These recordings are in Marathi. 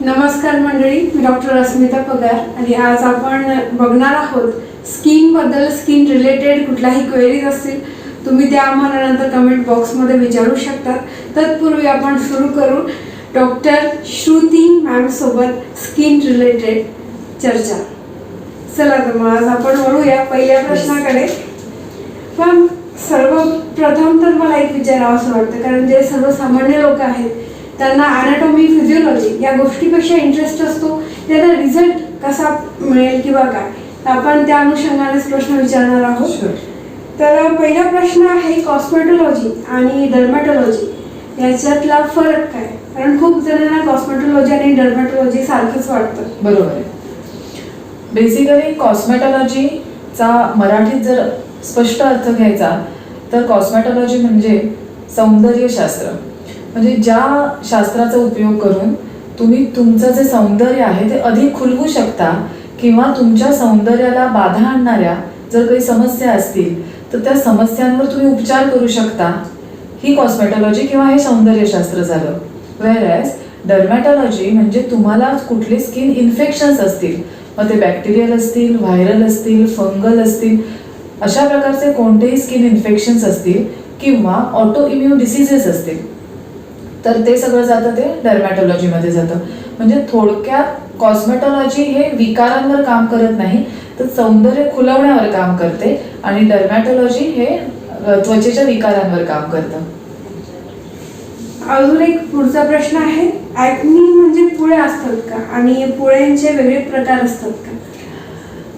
नमस्कार मंडळी मी डॉक्टर अस्मिता पगार आणि आज आपण बघणार आहोत स्किनबद्दल स्किन रिलेटेड कुठल्याही क्वेरीज असतील तुम्ही त्या आम्हाला नंतर कमेंट बॉक्समध्ये विचारू शकता. तत्पूर्वी आपण सुरू करू डॉक्टर श्रुती मॅमसोबत स्किन रिलेटेड चर्चा. चला तर मग आज आपण वळूया पहिल्या प्रश्नाकडे. पण सर्वप्रथम तर मला एक विचारावं असं वाटतं कारण जे सर्वसामान्य लोक आहेत त्यांना अॅनाटॉमी फिजिओलॉजी या गोष्टीपेक्षा इंटरेस्ट असतो त्याला रिझल्ट कसा मिळेल किंवा काय तर आपण त्या अनुषंगानेच प्रश्न विचारणार आहोत. तर पहिला प्रश्न आहे कॉस्मेटॉलॉजी आणि डर्मॅटॉलॉजी याच्यातला फरक काय? कारण खूप जणांना कॉस्मेटॉलॉजी आणि डर्मॅटॉलॉजी सारखंच वाटतं. बरोबर आहे. बेसिकली कॉस्मेटॉलॉजीचा मराठीत जर स्पष्ट अर्थ घ्यायचा तर कॉस्मेटॉलॉजी म्हणजे सौंदर्यशास्त्र. म्हणजे ज्या शास्त्राचा उपयोग करून तुम्ही तुमचं जे सौंदर्य आहे ते अधिक खुलवू शकता किंवा तुमच्या सौंदर्याला बाधा आणणाऱ्या जर काही समस्या असतील तर त्या समस्यांवर तुम्ही उपचार करू शकता. ही कॉस्मेटॉलॉजी किंवा हे सौंदर्यशास्त्र झालं. वेअरॅज डर्मॅटॉलॉजी म्हणजे तुम्हाला कुठले स्किन इन्फेक्शन्स असतील मग ते बॅक्टेरियल असतील व्हायरल असतील फंगल असतील अशा प्रकारचे कोणतेही स्किन इन्फेक्शन्स असतील किंवा ऑटो इम्युन डिसिजेस असतील. तर ते सगळं जातं ते डर्मॅटॉलॉजीमध्ये जातं. म्हणजे थोडक्यात कॉस्मेटॉलॉजी हे विकारांवर काम करत नाही तर सौंदर्य खुलवण्यावर काम करते आणि डर्मॅटॉलॉजी हे त्वचेच्या विकारांवर काम करतं. अजून एक पुढचा प्रश्न आहे ऍक्नी म्हणजे पुळे असतात का? आणि पुळ्यांचे वेगळे प्रकार असतात का?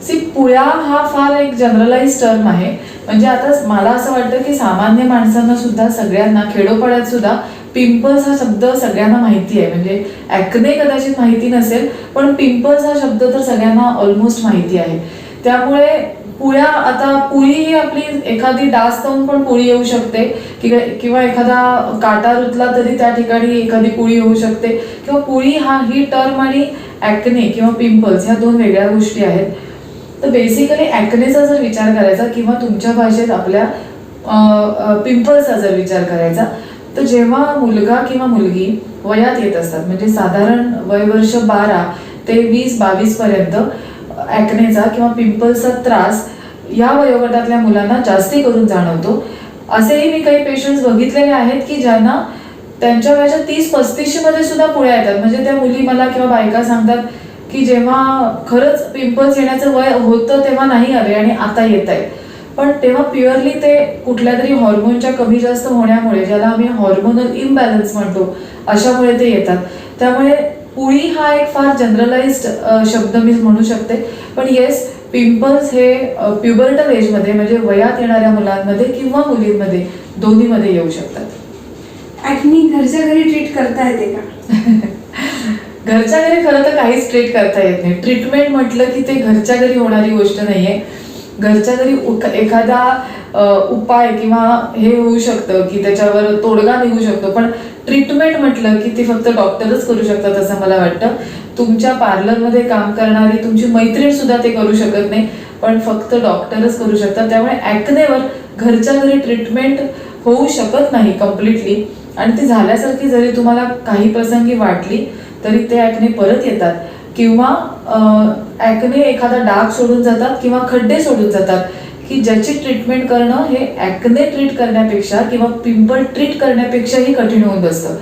सी पुळ्या हा फार एक जनरलाइज टर्म आहे. म्हणजे आता मला असं वाटतं की सामान्य माणसांना सुद्धा सगळ्यांना खेडोपाड्यात सुद्धा पिंपल्स हा शब्द सगळ्यांना माहिती आहे. म्हणजे ॲक्ने कदाचित माहिती नसेल पण पिंपल्स हा शब्द तर सगळ्यांना ऑलमोस्ट माहिती आहे. त्यामुळे पुळ्या आता पुळी ही आपली एखादी डास लावून पण पुळी येऊ शकते किंवा किंवा एखादा काटा रुतला तरी त्या ठिकाणी एखादी पुळी होऊ शकते. किंवा पुळी हा ही टर्म आणि ॲक्ने किंवा पिंपल्स ह्या दोन वेगळ्या गोष्टी आहेत. तर बेसिकली ॲक्नेचा जर विचार करायचा किंवा तुमच्या भाषेत आपल्या पिंपल्सचा जर विचार करायचा तर जेव्हा मुलगा किंवा मुलगी वयात येत असतात म्हणजे साधारण वय वर्ष बारा ते वीस बावीसपर्यंत ॲक्नेचा किंवा पिंपल्सचा त्रास या वयोगटातल्या मुलांना जास्ती करून जाणवतो. असेही मी काही पेशंट्स बघितलेले आहेत की ज्यांना त्यांच्या वयाच्या तीस पस्तीसशे मध्ये सुद्धा पुढे येतात. म्हणजे त्या मुली मला किंवा बायका सांगतात की जेव्हा खरंच पिंपल्स येण्याचं वय होतं तेव्हा नाही आले आणि आता येत आहे पण तेव्हा प्युअरली ते कुठल्या तरी हॉर्मोनच्या कमी जास्त होण्यामुळे ज्याला आम्ही हॉर्मोनल इम्बॅलन्स म्हणतो अशामुळे ते येतात. त्यामुळे पुळी हा एक फार जनरलाइज्ड शब्द मी म्हणू शकते. पण येस पिंपल्स हे प्युबर्टल एजमध्ये म्हणजे वयात येणाऱ्या मुलांमध्ये किंवा मुलींमध्ये दोन्हीमध्ये येऊ शकतात. ऍक्नी घरच्या घरी ट्रीट करता येते का? घरच्या घरी खरं तर काहीच ट्रीट करता येत नाही. ट्रीटमेंट म्हटलं की ते घरच्या घरी होणारी गोष्ट नाही आहे घरच्या घरी एखादा उपाय किंवा हे होऊ शकतं की त्याच्यावर तोडगा निघू शकतो. पण ट्रीटमेंट म्हटलं की ते फक्त डॉक्टरच करू शकतात असं मला वाटतं. तुमच्या पार्लरमध्ये काम करणारी तुमची मैत्रीण सुद्धा ते करू शकत नाही. पण फक्त डॉक्टरच करू शकतात. त्यामुळे ॲक्नेवर घरच्या घरी ट्रीटमेंट होऊ शकत नाही कम्प्लिटली आणि ती झाल्यासारखी जरी तुम्हाला काही प्रसंगी वाटली तरी ते ॲक्ने परत येतात. किंवा ॲक्ने एखादा डाग सोडून जातात किंवा खड्डे सोडून जातात की ज्याची ट्रीटमेंट करणं हे ॲक्ने ट्रीट करण्यापेक्षा किंवा पिंपल ट्रीट करण्यापेक्षाही कठीण होऊन बसतं.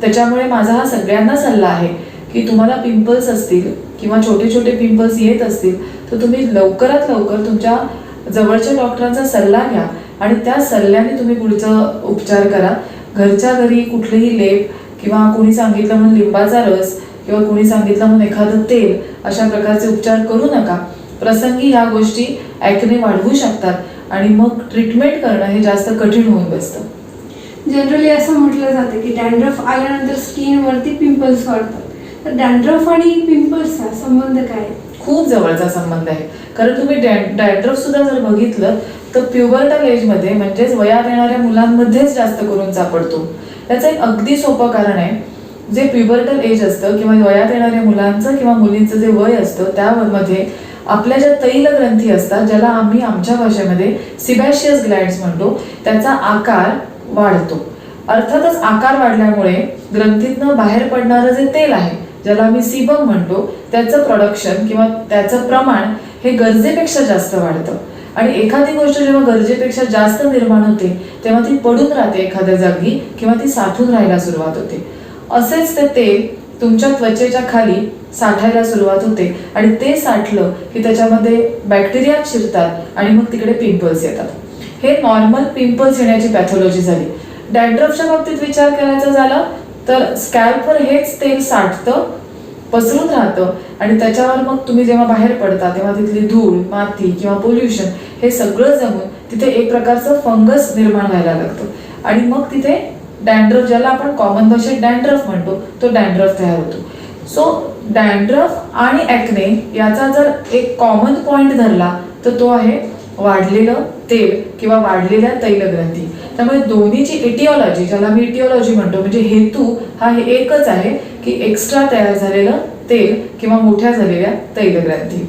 त्याच्यामुळे माझा हा सगळ्यांना सल्ला आहे की तुम्हाला पिंपल्स असतील किंवा छोटे छोटे पिंपल्स येत असतील तर तुम्ही लवकरात लवकर तुमच्या जवळच्या डॉक्टरांचा सल्ला घ्या आणि त्या सल्ल्याने तुम्ही पुढचं उपचार करा. घरच्या घरी कुठलेही लेप किंवा कोणी सांगितलं म्हणून लिंबाचा रस किंवा कोणी सांगितलं म्हणून एखादं तेल अशा प्रकारचे उपचार करू नका. प्रसंगी ह्या गोष्टी ॲक्ने वाढवू शकतात आणि मग ट्रीटमेंट करणं हे जास्त कठीण होऊन बसतं. जनरली असं म्हटलं जातं की डॅन्ड्रफ आल्यानंतर स्किनवरती पिंपल्स वाढतात. तर डॅन्ड्रफ आणि पिंपल्सचा संबंध काय? खूप जवळचा संबंध आहे. कारण तुम्ही डॅन्ड्रफ सुद्धा जर बघितलं तर प्युबर्टल एजमध्ये म्हणजेच वयात येणाऱ्या मुलांमध्येच जास्त करून सापडतो. त्याचं एक अगदी सोपं कारण आहे जे प्युबर्टल एज असतं किंवा वयात येणाऱ्या मुलांचं किंवा मुलींचं जे वय असतं त्यामध्ये आपल्या ज्या तैल ग्रंथी असतात ज्याला आम्ही आमच्या भाषेमध्ये सिबॅशियस ग्लँड्स म्हणतो त्याचा आकार वाढतो. अर्थातच आकार वाढल्यामुळे ग्रंथीतनं बाहेर पडणारं जे तेल आहे ज्याला आम्ही सीबम म्हणतो त्याचं प्रोडक्शन किंवा त्याचं प्रमाण हे गरजेपेक्षा जास्त वाढतं. आणि एखादी गोष्ट जेव्हा गरजेपेक्षा जास्त निर्माण होते तेव्हा ती पडून राहते एखाद्या जागी किंवा ती साठून राहायला सुरुवात होते. असेच ते तेल तुमच्या त्वचेच्या खाली साठायला सुरुवात होते आणि ते साठलं की त्याच्यामध्ये बॅक्टेरिया शिरतात आणि मग तिकडे पिंपल्स येतात. हे नॉर्मल पिंपल्स येण्याची पॅथॉलॉजी झाली. डॅड्रफच्या बाबतीत विचार करायचा झाला तर स्कॅल्पवर हेच तेल साठतं पसरून राहतं आणि त्याच्यावर मग तुम्ही जेव्हा बाहेर पडता तेव्हा तिथली धूळ माती किंवा पोल्युशन हे सगळं जमून तिथे एक प्रकारचं फंगस निर्माण व्हायला लागतं. आणि मग तिथे डॅन्ड्रफ ज्याला आपण कॉमन भाषेत डॅन्ड्रफ म्हणतो तो डॅन्ड्रफ तयार होतो. सो डॅन्ड्रफ आणि ॲक्ने याचा जर एक कॉमन पॉईंट धरला तर तो आहे वाढलेलं तेल किंवा वाढलेल्या तैलग्रंथी. त्यामुळे दोन्हीची इटिओलॉजी ज्याला मी इटिओलॉजी म्हणतो म्हणजे हेतू हा हे एकच आहे. की एक्स्ट्रा तयार झालेलं तेल किंवा मोठ्या झालेल्या तैलग्रंथी.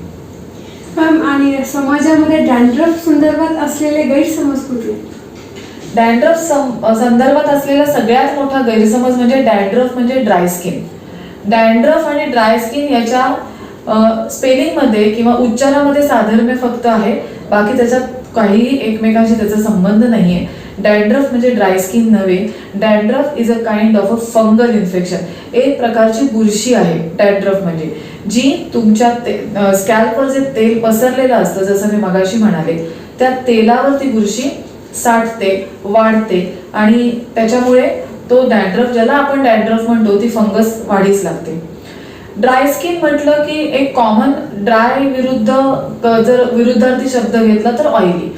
मॅम आणि समाजामध्ये डॅन्ड्रफ संदर्भात असलेले गैरसमज कुठले? डॅन्ड्रफ संदर्भात असलेला सगळ्यात मोठा गैरसमज म्हणजे डॅन्ड्रफ म्हणजे ड्राय स्किन डॅन्ड्रफ आणि ड्राय स्किन याच्या स्पेलिंगमध्ये किंवा उच्चारामध्ये साधर्म्य फक्त आहे. बाकी त्याच्यात काहीही एकमेकांशी त्याचा संबंध नाहीये. डॅन्ड्रफ म्हणजे ड्राय स्किन नव्हे dandruff is a kind of a fungal infection एक प्रकारची बुरशी आहे डॅन्ड्रफ म्हणजे. जी तुमच्या स्कॅल्पवर जे तेल पसरलेलं असतं जसं मी मगाशी म्हणाले त्या तेलावर ती बुरशी साठते वाढते आणि त्याच्यामुळे तो डॅन्ड्रफ ज्याला आपण डॅन्ड्रफ म्हणतो ती फंगस वाढीस लागते. ड्राय स्किन म्हटलं की एक कॉमन ड्राय विरुद्ध जर विरुद्धार्थी शब्द घेतला तर ऑइली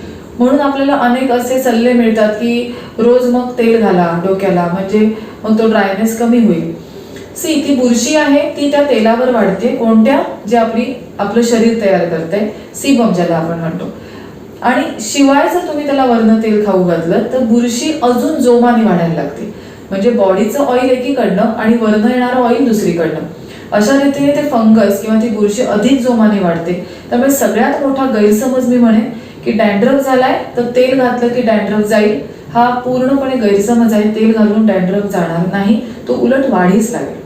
म्हणून आपल्याला अनेक असे सल्ले मिळतात की रोज मग तेल घाला डोक्याला म्हणजे मग तो ड्रायनेस कमी होईल. सी ती बुरशी आहे ती त्या तेलावर वाढते. कोणत्या? जे आपली आपलं शरीर तयार करते. सीबम ज्याला आपण म्हणतो. आणि शिवाय जर तुम्ही त्याला वर्ण तेल खाऊ घातलं तर बुरशी अजून जोमाने वाढायला लागते. म्हणजे बॉडीचं ऑइल एकीकडनं आणि वर्ण येणारं ऑइल दुसरीकडनं. अशा रीतीने ते फंगस किंवा ती बुरशी अधिक जोमाने वाढते. त्यामुळे सगळ्यात मोठा गैरसमज मी म्हणेन की डॅन्ड्रफ झालाय तर तेल घातलं की डॅन्ड्रफ जाईल. हा पूर्णपणे गैरसमज आहे तेल घालून डॅन्ड्रफ जाणार नाही तो उलट वाढीच लागेल.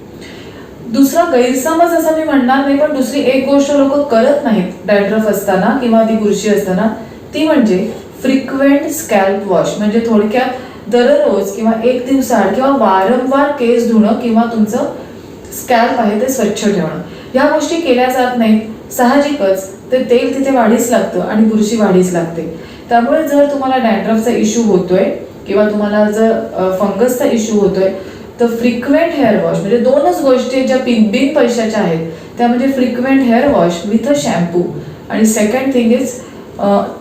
दुसरा गैरसमज असं मी म्हणणार नाही पण दुसरी एक गोष्ट लोक करत नाहीत डॅन्ड्रफ असताना किंवा ती बुरशी असताना ती म्हणजे फ्रिक्वेंट स्कॅल्प वॉश म्हणजे थोडक्यात दररोज किंवा एक दिवसाआड किंवा वारंवार केस धुणं किंवा तुमचं स्कॅल्प आहे ते स्वच्छ ठेवणं. ह्या गोष्टी केल्या जात नाहीत. साहजिकच ते तेल तिथे वाढीस लागतं आणि बुरशी वाढीच लागते. त्यामुळे जर तुम्हाला डॅन्ड्रफचा इश्यू होतोय किंवा तुम्हाला जर फंगसचा इश्यू होतोय तर फ्रिक्वेंट हेअर वॉश म्हणजे दोनच गोष्टी ज्या बिन बिन पैशाच्या आहेत त्या म्हणजे frequent hair wash with a shampoo आणि सेकंड थिंग इज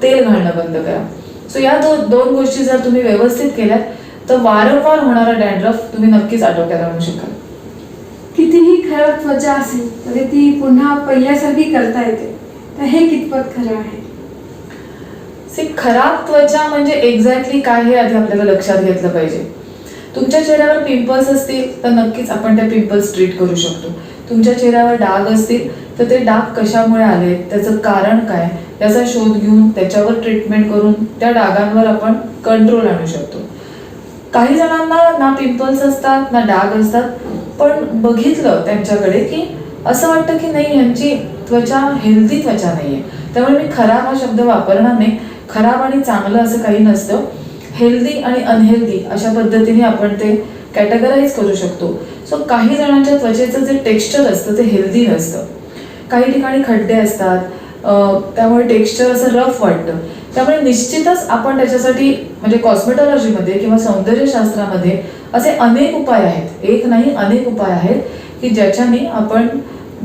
तेल घालणं बंद करा. सो या दो दोन गोष्टी जर तुम्ही व्यवस्थित केल्यात तर वारंवार होणारा डॅन्ड्रफ तुम्ही नक्कीच आटोक्यात आणू शकाल. कितीही खराब त्वचा असेल तरी ती पुन्हा पहिल्यासारखी करता येते. तर हे कितपत खरं आहे? सी खराब त्वचा म्हणजे एक्झॅक्टली काय हे आधी आपल्याला लक्षात घेतलं पाहिजे. तुमच्या चेहऱ्यावर पिंपल्स असतील तर नक्कीच आपण त्या पिंपल्स ट्रीट करू शकतो. तुमच्या चेहऱ्यावर डाग असतील तर ते डाग कशामुळे आले? त्याचं कारण काय? याचा शोध घेऊन त्याच्यावर ट्रीटमेंट करून त्या डागांवर आपण कंट्रोल आणू शकतो. काही जणांना ना पिंपल्स असतात ना डाग असतात. पण बघितलं त्यांच्याकडे की असं वाटतं की नाही यांची त्वचा हेल्दी त्वचा नाही आहे त्यामुळे मी खराब हा शब्द वापरणार नाही. खराब आणि चांगलं असं काही नसतं. हेल्दी आणि अनहेल्दी अशा पद्धतीने आपण ते कॅटेगराईज करू शकतो. सो काही जणांच्या त्वचेचं जे टेक्स्चर असतं ते हेल्दी नसतं. काही ठिकाणी खड्डे असतात. त्यामुळे टेक्स्चर असं रफ वाटतं. त्यामुळे निश्चितच आपण त्याच्यासाठी म्हणजे कॉस्मेटॉलॉजीमध्ये किंवा सौंदर्यशास्त्रामध्ये असे अनेक उपाय आहेत. एक नाही अनेक उपाय आहेत की ज्याच्याने आपण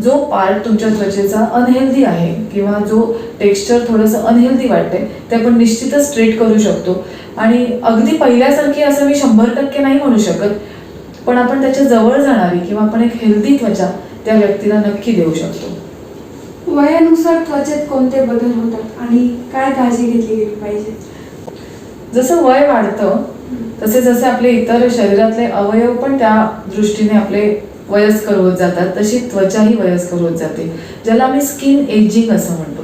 जो पार्ट तुमच्या त्वचेचा अनहेल्दी आहे किंवा जो टेक्स्चर थोडंसं अनहेल्दी वाटते ते आपण निश्चितच ट्रीट करू शकतो. आणि अगदी पहिल्यासारखी असं मी शंभर टक्के नाही म्हणू शकत पण आपण त्याच्याजवळ जाणारी किंवा आपण एक हेल्दी त्वचा त्या व्यक्तीला नक्की देऊ शकतो. वयानुसार त्वचेत कोणते बदल होतात आणि काय काळजी घेतली गेली पाहिजे? जसं वय वाढतं तसे जसे आपले इतर शरीरातले अवयव पण त्या दृष्टीने आपले वयस्कर होत जातात. तशी त्वचाही वयस्कर होत जाते. ज्याला आम्ही स्किन एजिंग असं म्हणतो.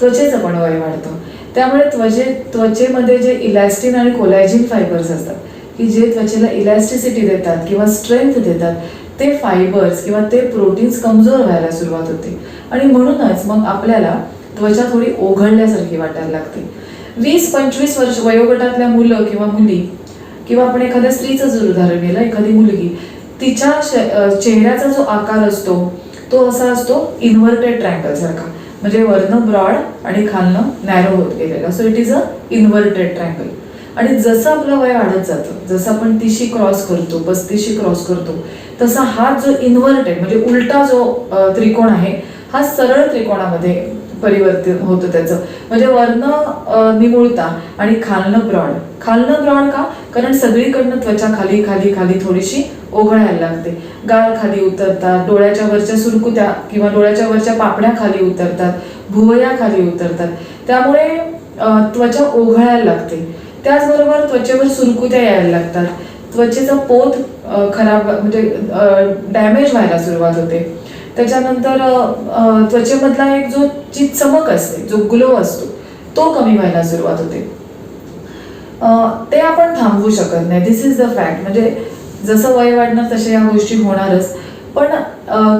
त्वचेचं पण वय वाढतं. त्यामुळे त्वचे त्वचेमध्ये जे इलॅस्टिन आणि कोलॅजिन फायबर्स असतात की जे त्वचेला इलॅस्टिसिटी देतात किंवा स्ट्रेंथ देतात ते फायबर्स किंवा ते प्रोटीन्स कमजोर व्हायला सुरुवात होते. आणि म्हणूनच मग आपल्याला त्वचा थोडी ओघळल्यासारखी वाटायला लागते. वीस पंचवीस वर्ष वयोगटातल्या मुलं किंवा मुली किंवा आपण एखाद्या स्त्रीचं जर उदाहरण गेलं एखादी मुलगी तिच्या चेहऱ्याचा जो आकार असतो तो असा असतो इन्व्हर्टेड ट्रँगल सारखा. म्हणजे वरनं ब्रॉड आणि खालनं नॅरो होत गेलेला. So it is a inverted triangle आणि जसं आपलं वय वाढत जातं जसं आपण तिशी क्रॉस करतो पस्तीशी क्रॉस करतो तसा हा जो इन्व्हर्टेड म्हणजे उलटा जो त्रिकोण आहे हा सरळ त्रिकोणामध्ये परिवर्तन होतं त्याचं. म्हणजे वरनं निमुळता आणि खालनं ब्रॉड. खालनं ब्रॉड का? कारण सगळीकडनं त्वचा खाली खाली खाली थोडीशी ओघळायला लागते. गाल खाली उतरतात डोळ्याच्या वरच्या सुरकुत्या किंवा डोळ्याच्या वरच्या पापण्या खाली उतरतात भुवया खाली उतरतात. त्यामुळे त्वचा ओघळायला लागते. त्याचबरोबर त्वचेवर सुरकुत्या यायला लागतात. त्वचेचा पोत खराब म्हणजे डॅमेज व्हायला सुरुवात होते. त्याच्यानंतर त्वचेमधला एक जो जी चमक असते जो ग्लो असतो तो कमी व्हायला सुरुवात होते. ते आपण थांबवू शकत नाही. दिस इज द फॅक्ट म्हणजे जसं वय वाढणार तशा या गोष्टी होणारच. पण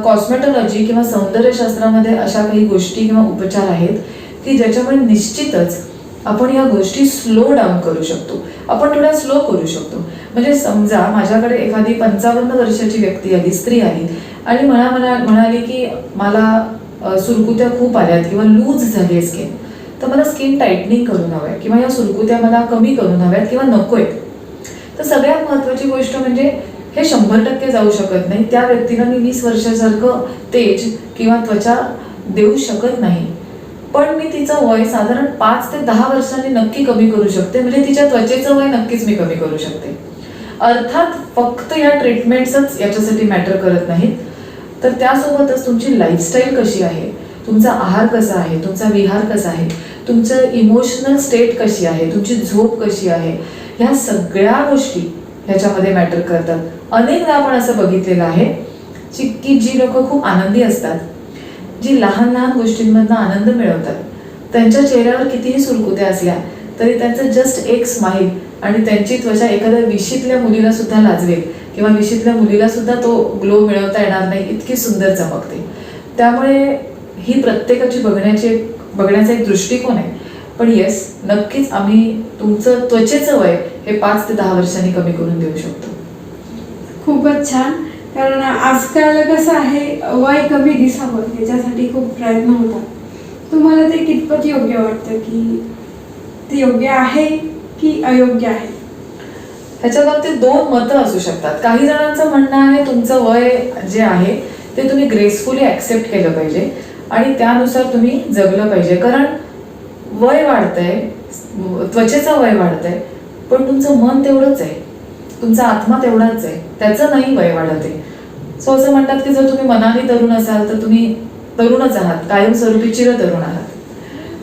कॉस्मेटॉलॉजी किंवा सौंदर्यशास्त्रामध्ये अशा काही गोष्टी किंवा उपचार आहेत की ज्याच्यामुळे निश्चितच आपण या गोष्टी स्लो डाऊन करू शकतो. आपण थोड्या स्लो करू शकतो. म्हणजे समजा माझ्याकडे एखादी पंचावन्न वर्षाची व्यक्ती आली स्त्री आली आणि मला म्हणा म्हणाली की मला सुरकुत्या खूप आल्यात किंवा लूज झाली आहे स्किन तर मला स्किन टाईटनिंग करून हवं आहे किंवा या सुरकुत्या मला कमी करून हव्यात किंवा नको आहेत तर सगळ्यात महत्त्वाची गोष्ट म्हणजे हे शंभर टक्के जाऊ शकत नाही. त्या व्यक्तीला मी वीस वर्षासारखं तेज किंवा त्वचा देऊ शकत नाही. पण मी तिचं वय साधारण पाच ते दहा वर्षांनी नक्की कमी करू शकते. म्हणजे तिच्या त्वचेचं वय नक्कीच मी कमी करू शकते. अर्थात फक्त या ट्रीटमेंट्सच याच्यासाठी मॅटर करत नाहीत. तर त्यासोबतच तुमची लाईफस्टाईल कशी आहे? तुमचा आहार कसा आहे? तुमचा विहार कसा आहे? तुमचं इमोशनल स्टेट कशी आहे? तुमची झोप कशी आहे? ह्या सगळ्या गोष्टी ह्याच्यामध्ये मॅटर करतात. अनेकदा आपण असं बघितलेलं आहे जी की जी लोक खूप आनंदी असतात. जी लहान लहान गोष्टींमधनं आनंद मिळवतात. त्यांच्या चेहऱ्यावर कितीही सुरकुत्या असल्या तरी त्यांचं जस्ट एक स्माईल आणि त्यांची त्वचा एखाद्या विशीतल्या मुलीला सुद्धा लाजवेल किंवा विशीतल्या मुलीला सुद्धा तो ग्लो मिळवता येणार नाही इतकी सुंदर चमकते. त्यामुळे ही प्रत्येकाची बघण्याची एक- बघण्याचा एक दृष्टिकोन आहे. पण येस नक्कीच आम्ही तुमचं त्वचेचं वय हे पाच ते दहा वर्षांनी कमी करून देऊ शकतो. खूपच छान. कारण आजकाल कसं आहे वय कमी दिसावं याच्यासाठी खूप प्रयत्न होतात. तुम्हाला ते कितपत योग्य वाटतं की ते योग्य आहे की अयोग्य आहे? ह्याच्या बाबतीत दोन मतं असू शकतात. काही जणांचं म्हणणं आहे तुमचं वय जे आहे ते तुम्ही ग्रेसफुली ऍक्सेप्ट केलं पाहिजे आणि त्यानुसार तुम्ही जगलं पाहिजे. कारण वय वाढतंय त्वचेचं वय वाढतंय पण तुमचं मन तेवढंच आहे. तुमचा आत्मा तेवढाच आहे. त्याचं नाही वय वाढत आहे. सो असं म्हणतात की जर तुम्ही मनाने तरुण असाल तर तुम्ही तरुणच आहात. कायमस्वरूपी चिरतरुण आहात.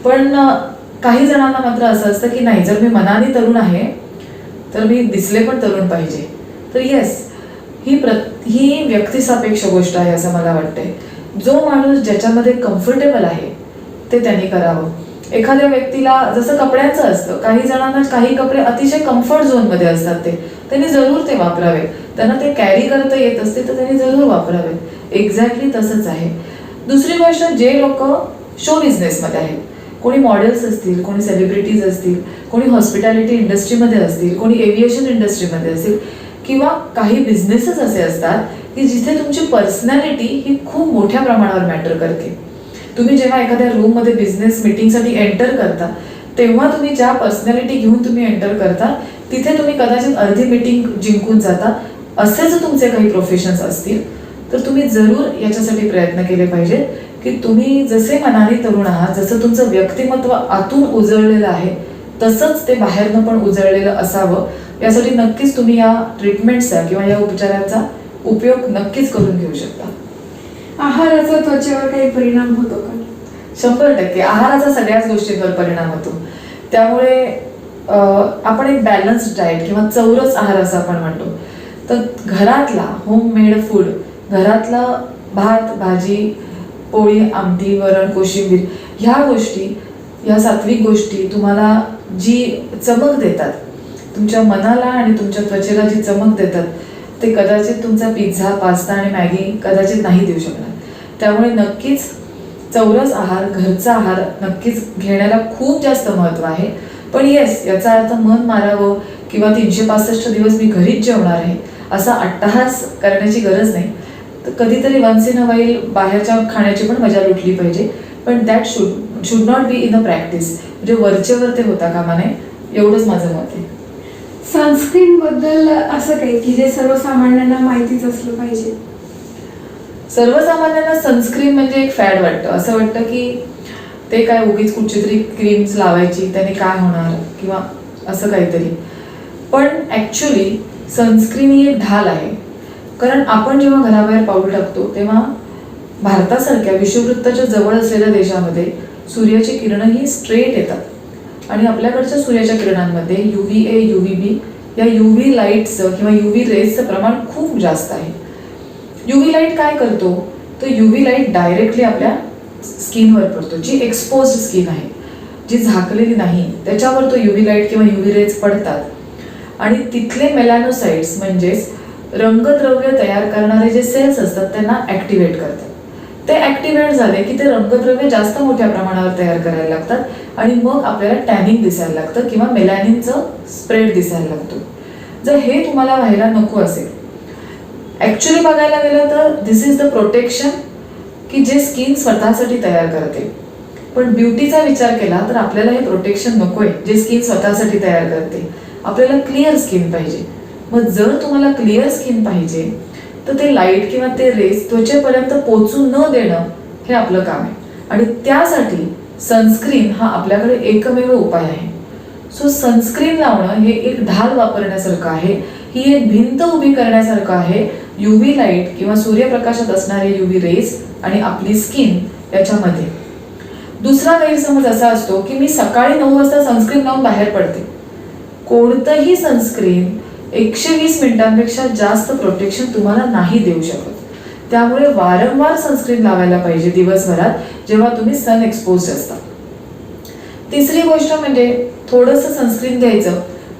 पण काही जणांना मात्र असं असतं की नाही जर मी मनाने तरुण आहे तर मी दिसले पण तरुण पाहिजे. तर येस ही प्र ही व्यक्तिसापेक्ष गोष्ट आहे असं मला वाटतंय. जो माणूस ज्याच्यामध्ये कम्फर्टेबल आहे ते त्यांनी करावं. एखाद्या व्यक्तीला जसं कपड्यांचं असतं काही जणांना काही कपडे अतिशय कम्फर्ट झोनमध्ये असतात ते. त्यांनी जरूर ते वापरावे. त्यांना ते कॅरी करता येत असते तर त्यांनी जरूर वापरावेत एक्झॅक्टली तसंच आहे. दुसरी गोष्ट जे लोक शो बिझनेसमध्ये आहेत. कोणी मॉडेल्स असतील कोणी सेलिब्रिटीज असतील कोणी हॉस्पिटॅलिटी इंडस्ट्रीमध्ये असतील कोणी एव्हिएशन इंडस्ट्रीमध्ये असतील किंवा काही बिझनेसेस असे असतात की जिथे तुमची पर्सनॅलिटी ही खूप मोठ्या प्रमाणावर मॅटर करते. तुम्ही जेव्हा एखाद्या रूममध्ये बिझनेस मीटिंगसाठी एंटर करता तेव्हा तुम्ही ज्या पर्सनॅलिटी घेऊन तुम्ही एंटर करता तिथे तुम्ही कदाचित अर्धी मिटिंग जिंकून जाता असे जर तुमचे काही प्रोफेशन्स असतील तर तुम्ही जरूर याच्यासाठी प्रयत्न केले पाहिजेत की तुम्ही जसे मनाने तरुण आहात जसं तुमचं व्यक्तिमत्व आतून उजळलेलं आहे तसंच ते बाहेरनं पण उजळलेलं असावं. यासाठी नक्कीच तुम्ही या ट्रीटमेंटचा किंवा या उपचारांचा उपयोग नक्कीच करून घेऊ शकता. आहाराचा त्वचेवर काही परिणाम होतो का? शंभर टक्के. आहाराचा सगळ्याच गोष्टींवर परिणाम होतो. त्यामुळे आपण एक बॅलन्स्ड डाएट किंवा चौरस आहार असं आपण म्हणतो. तर घरातला होम मेड फूड घरातला भात भाजी पोळी आमटी वरण कोशिंबीर ह्या गोष्टी ह्या सात्विक गोष्टी तुम्हाला जी चमक देतात तुमच्या मनाला आणि तुमच्या त्वचेला जी चमक देतात ते कदाचित तुमचा पिझ्झा पास्ता आणि मॅगी कदाचित नाही देऊ शकणार. त्यामुळे नक्कीच चौरस आहार घरचा आहार नक्कीच घेण्याला खूप जास्त महत्त्व आहे. पण येस याचा अर्थ मन मारावं किंवा तीनशे पासष्ट दिवस मी घरीच जेवणार आहे असा अट्टहास करण्याची गरज नाही. तर कधीतरी वन्स इन अ वाईल बाहेरच्या खाण्याची पण मजा लुटली पाहिजे. पण that should should not be in a practice म्हणजे वरचेवर ते होता कामा नये. एवढंच माझं मत आहे. सनस्क्रीन बद्दल असं काही की जे सर्वसामान्यांना माहितीच असलं पाहिजे? सर्वसामान्यांना सनस्क्रीन म्हणजे एक फॅड वाटतं. असं वाटतं की ते काय उगीच कुठची तरी क्रीम्स लावायची त्याने काय होणार? किंवा असं काहीतरी. पण ॲक्च्युली सनस्क्रीन ही एक ढाल आहे. कारण आपण जेव्हा घराबाहेर पाऊल टाकतो तेव्हा भारतासारख्या विषुववृत्ताच्या जवळ असलेल्या देशामध्ये सूर्याची किरणं ही स्ट्रेट येतात. आणि आपल्याकडच्या सूर्याच्या किरणांमध्ये U V A U V B या यू व्ही लाईटचं किंवा यू व्ही रेजचं प्रमाण खूप जास्त आहे. युव्ही लाइट काय करतो? तर युव्ही लाइट डायरेक्टली आपल्या स्किनवर पडतो जी एक्सपोज स्किन आहे. जी झाकलेली नाही त्याच्यावर तो युव्ही लाइट किंवा युव्ही रेज पडतात. आणि तिथले मेलॅनोसाइट्स म्हणजेच रंगद्रव्य तयार करणारे जे सेल्स असतात त्यांना ॲक्टिवेट करतात. ते ॲक्टिवेट झाले की ते रंगद्रव्य जास्त मोठ्या प्रमाणावर तयार करायला लागतात आणि मग आपल्याला टॅनिंग दिसायला लागतं किंवा मेलॅनिनचं स्प्रेड दिसायला लागतो. जर हे तुम्हाला व्हायला नको असेल ॲक्च्युली बघायला गेलं तर दिस इज द प्रोटेक्शन की जे स्किन स्वतःसाठी तयार करते. पण ब्युटीचा विचार केला तर आपल्याला हे प्रोटेक्शन नको आहे जे स्किन स्वतःसाठी तयार करते. आपल्याला क्लिअर स्किन पाहिजे. मग जर तुम्हाला क्लिअर स्किन पाहिजे तर ते लाइट किंवा ते रेस त्वचेपर्यंत पोचू न देणं हे आपलं काम आहे. आणि त्यासाठी सनस्क्रीन हा आपल्याकडे एकमेव उपाय आहे. सो सनस्क्रीन लावणं हे एक ढाल वापरण्यासारखं आहे. ही एक भिंत उभी करण्यासारखं आहे. युव्ही लाइट किंवा सूर्यप्रकाशात असणारे युव्ही रेस आणि आपली स्किन याच्यामध्ये. दुसरा गैरसमज असा असतो की मी सकाळी नऊ वाजता सनस्क्रीन लावून बाहेर पडते. कोणतंही सनस्क्रीन एकशे वीस मिनिटांपेक्षा जास्त प्रोटेक्शन तुम्हाला नाही देऊ शकत. त्यामुळे वारंवार सनस्क्रीन लावायला पाहिजे दिवसभरात जेव्हा तुम्ही सन एक्सपोज असता. तिसरी गोष्ट म्हणजे थोडंसं सनस्क्रीन घ्यायचं.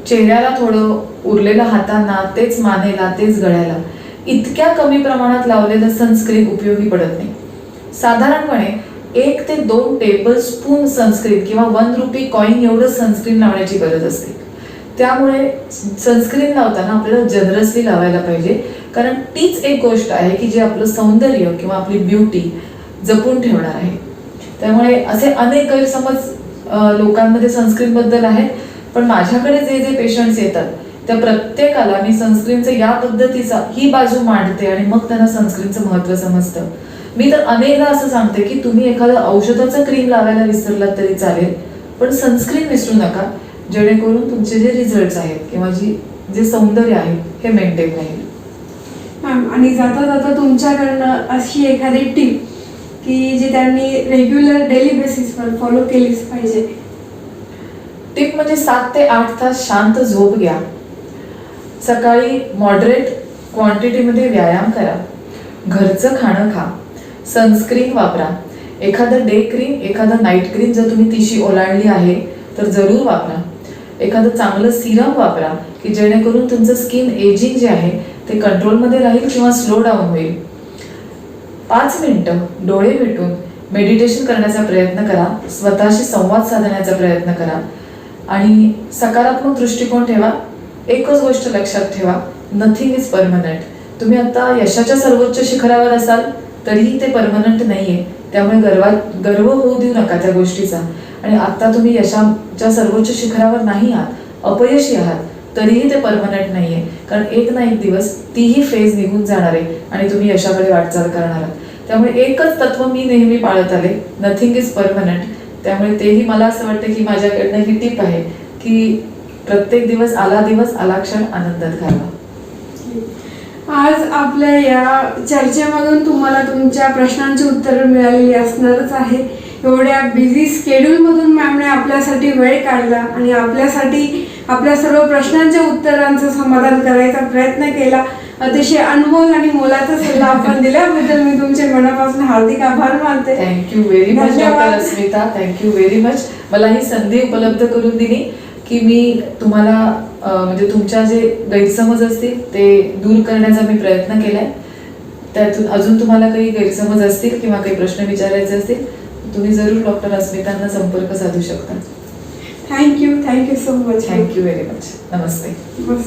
चेहऱ्याला थोडं उरलेलं हातांना तेच मानेला तेच गळ्याला. इतक्या कमी प्रमाणात लावलेलं सनस्क्रीन उपयोगी पडत नाही. साधारणपणे एक ते दोन टेबल स्पून सनस्क्रीन किंवा वन रुपी कॉईन एवढं सनस्क्रीन लावण्याची गरज असते. त्यामुळे सनस्क्रीन लावताना आपल्याला जनरसली लावायला पाहिजे. कारण तीच एक गोष्ट आहे की जी आपलं सौंदर्य किंवा आपली ब्युटी जपून ठेवणार आहे. त्यामुळे असे अनेक गैरसमज लोकांमध्ये सनस्क्रीनबद्दल आहेत. पण माझ्याकडे जे जे पेशंट्स येतात त्या प्रत्येकाला मी सनस्क्रीनचं या पद्धतीचा ही बाजू मांडते आणि मग त्यांना सनस्क्रीनचं महत्त्व समजतं. मी तर अनेकदा असं सांगते की तुम्ही एखादं औषधाचं क्रीम लावायला विसरलात तरी चालेल पण सनस्क्रीन विसरू नका. जेणेकरून तुमचे जे रिझल्ट्स आहेत किंवा जी जे सौंदर्य आहे हे मेंटेन राहील. मॅम आणि जाता जाता तुमच्याकडनं अशी एखादी टीप की जी त्यांनी रेग्युलर डेली बेसिसवर फॉलो केलीच पाहिजे? टिप म्हणजे सात ते आठ तास शांत झोप घ्या. सकाळी मॉडरेट क्वांटिटीमध्ये व्यायाम करा. घरचं खाणं खा. सनस्क्रीन वापरा. एखादं डे क्रीम एखादं नाईट क्रीम जर तुम्ही तिशी ओलांडली आहे तर जरूर वापरा. एखादं चांगलं सिरम वापरा की जेणेकरून तुमचं स्किन एजिंग जे आहे ते कंट्रोलमध्ये राहील किंवा स्लो डाऊन होईल. पाच मिनटं डोळे मिटून मेडिटेशन करण्याचा प्रयत्न करा स्वतःशी संवाद साधण्याचा प्रयत्न करा. आणि सकारात्मक दृष्टिकोन ठेवा एकच गोष्ट लक्षात ठेवा नथिंग इज परमनंट तुम्ही आता यशाच्या सर्वोच्च शिखरावर असाल तरीही ते परमनंट नाहीये. त्यामुळे गर्वा गर्व होऊ देऊ नका त्या गोष्टीचा. आणि आता तुम्ही यशाच्या सर्वोच्च शिखरावर नाही आहात अपयशी आहात तरीही ते परमनंट आहे कारण एक ना एक दिवस तीही फेज निघून जाणार आहे आणि तुम्ही यशाकडे वाटचाल करणार आहात. त्यामुळे एकच तत्व मी नेहमी पाळत आले नथिंग इज परमनंट त्यामुळे तेही मला असं वाटतं की माझ्याकडनं ही टीप आहे की प्रत्येक दिवस आला दिवस आला क्षण आनंदात घालवा. आज आपल्या या चर्चेमधून तुम्हाला तुमच्या प्रश्नांची उत्तरं मिळालेली असणारच आहे. एवढ्या बिझी स्केड्यूलमधून मॅमने आपल्यासाठी वेळ काढला आणि आपल्यासाठी आपल्या सर्व प्रश्नांच्या उत्तरांचं समाधान करायचा प्रयत्न केला. अतिशय अनमोल आणि मोलाचा सल्ला आपण दिल्याबद्दल मी तुमचे मनापासून हार्दिक आभार मानते. Thank you very much. Doctor Asmita. Thank you very much मला ही संधी उपलब्ध करून दिली की मी तुम्हाला म्हणजे तुमच्या जे गैरसमज असतील ते दूर करण्याचा मी प्रयत्न केलाय. त्यातून अजून तुम्हाला काही गैरसमज असतील किंवा काही प्रश्न विचारायचे असतील तुम्ही जरूर डॉक्टर अस्मितांना संपर्क साधू शकता. Thank you thank you so much thank you very much नमस्ते. मस्त